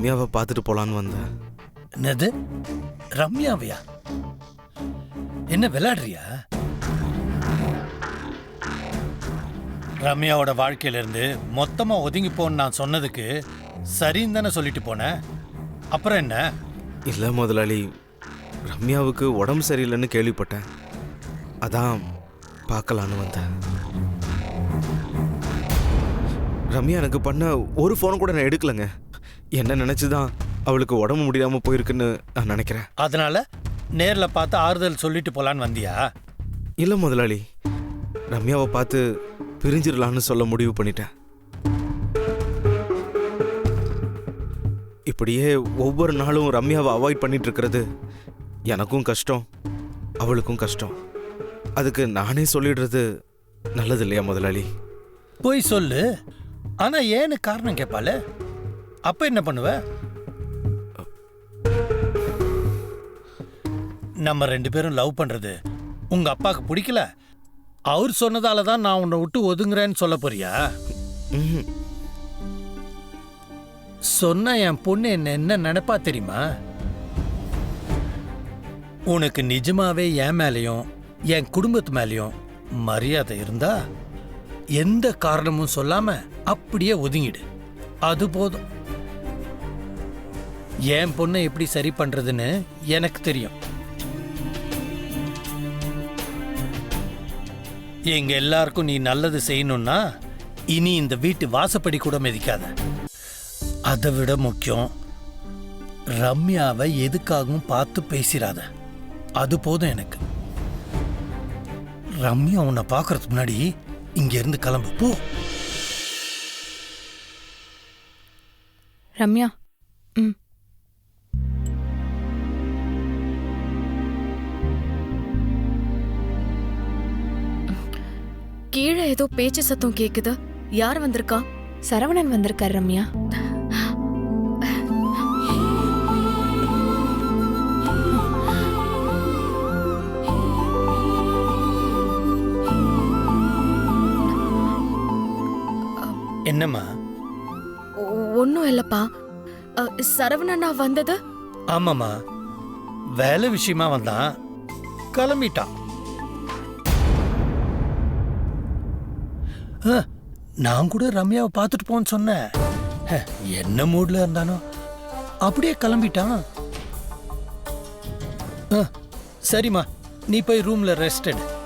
ரம்யாவை பார்த்துட்டு போலான்னு வந்தேன். என்னது? ரம்யாவையா? என்ன விளையாடுறியா? ரம்யாவோட வாழ்க்கையில இருந்து மொத்தமா ஒதுங்கி போன்னு நான் சொன்னதுக்கு சரின்னு தானே சொல்லிட்டு போனேன். அப்புறம் என்ன? இல்லை முதலாளி ரம்யாவுக்கு உடம்பு சரியில்லைன்னு கேள்விப்பட்டேன். அதான் பார்க்கலான்னு வந்தேன். ரம்யா எனக்கு பண்ண ஒரு ஃபோன் கூட நான் எடுக்கலைங்க. என்ன நினச்சி தான் அவளுக்கு உடம்பு முடியாமல் போயிருக்குன்னு நான் நினைக்கிறேன். அதனால நேர்ல பார்த்து ஆறுதல் சொல்லிட்டு போலான்னு வந்தியா? இல்லை முதலாளி ரம்யாவை பார்த்து பிரிஞ்சிடலான்னு சொல்ல முடிவு பண்ணிட்டேன். இப்படியே ஒவ்வொரு நாளும் ரம்யாவை அவாய்ட் பண்ணிட்டு இருக்கிறது எனக்கும் கஷ்டம் அவளுக்கும் கஷ்டம். அதுக்கு நானே சொல்லிடுறது நல்லது இல்லையா முதலாளி? போய் சொல்லு. ஆனா ஏன்னு காரணம் கேட்பால அப்ப என்ன பண்ணுவ? நம்ம ரெண்டு பேரும் லவ் பண்றது உங்க அப்பாக்கு பிடிக்கல? அவர் சொன்னதால தான் நான் உன்னை விட்டு ஒதுங்குறேன்னு சொல்ல போறியா? சொன்ன என் பொண்ணு என்ன என்ன நினைப்பா தெரியுமா? உனக்கு நிஜமாவே என் மேலேயும் என் குடும்பத்து மேலேயும் மரியாதை இருந்தா எந்த காரணமும் சொல்லாம அப்படியே ஒதுங்கிடு. அது போதும். என் பொண்ணை எப்படி சரி பண்ணுறதுன்னு எனக்கு தெரியும். எங்க எல்லாருக்கும் நீ நல்லது செய்யணும்னா இனி இந்த வீட்டு வாசப்படி கூட மிதிக்காத. அதை விட முக்கியம் ரம்யாவை எதுக்காகவும் பார்த்து பேசிடாத அது போதும் எனக்கு. ரம்யா உன்னை பார்க்கறதுக்கு முன்னாடி இங்கேருந்து கிளம்பு போ. ரம்யா ம். கீழே ஏதோ பேச்சு சத்தம் கேக்குது. யார் வந்திருக்கா? சரவணன் வந்திருக்கார் ரம்யா. என்னம்மா? ஒன்னும் இல்லப்பா. அ, சரவணண்ணா வந்தது? ஆமாம்மா. வேலை விஷயமா வந்தான். கிளம்பிட்டான். நான் கூட ரம்யாவை பார்த்துட்டு போன்னு சொன்னேன். ஹ, என்ன மூடில் இருந்தானோ. அப்படியே கிளம்பிட்டான். ஆ, சரிம்மா நீ போய் ரூமில் ரெஸ்ட் எடு.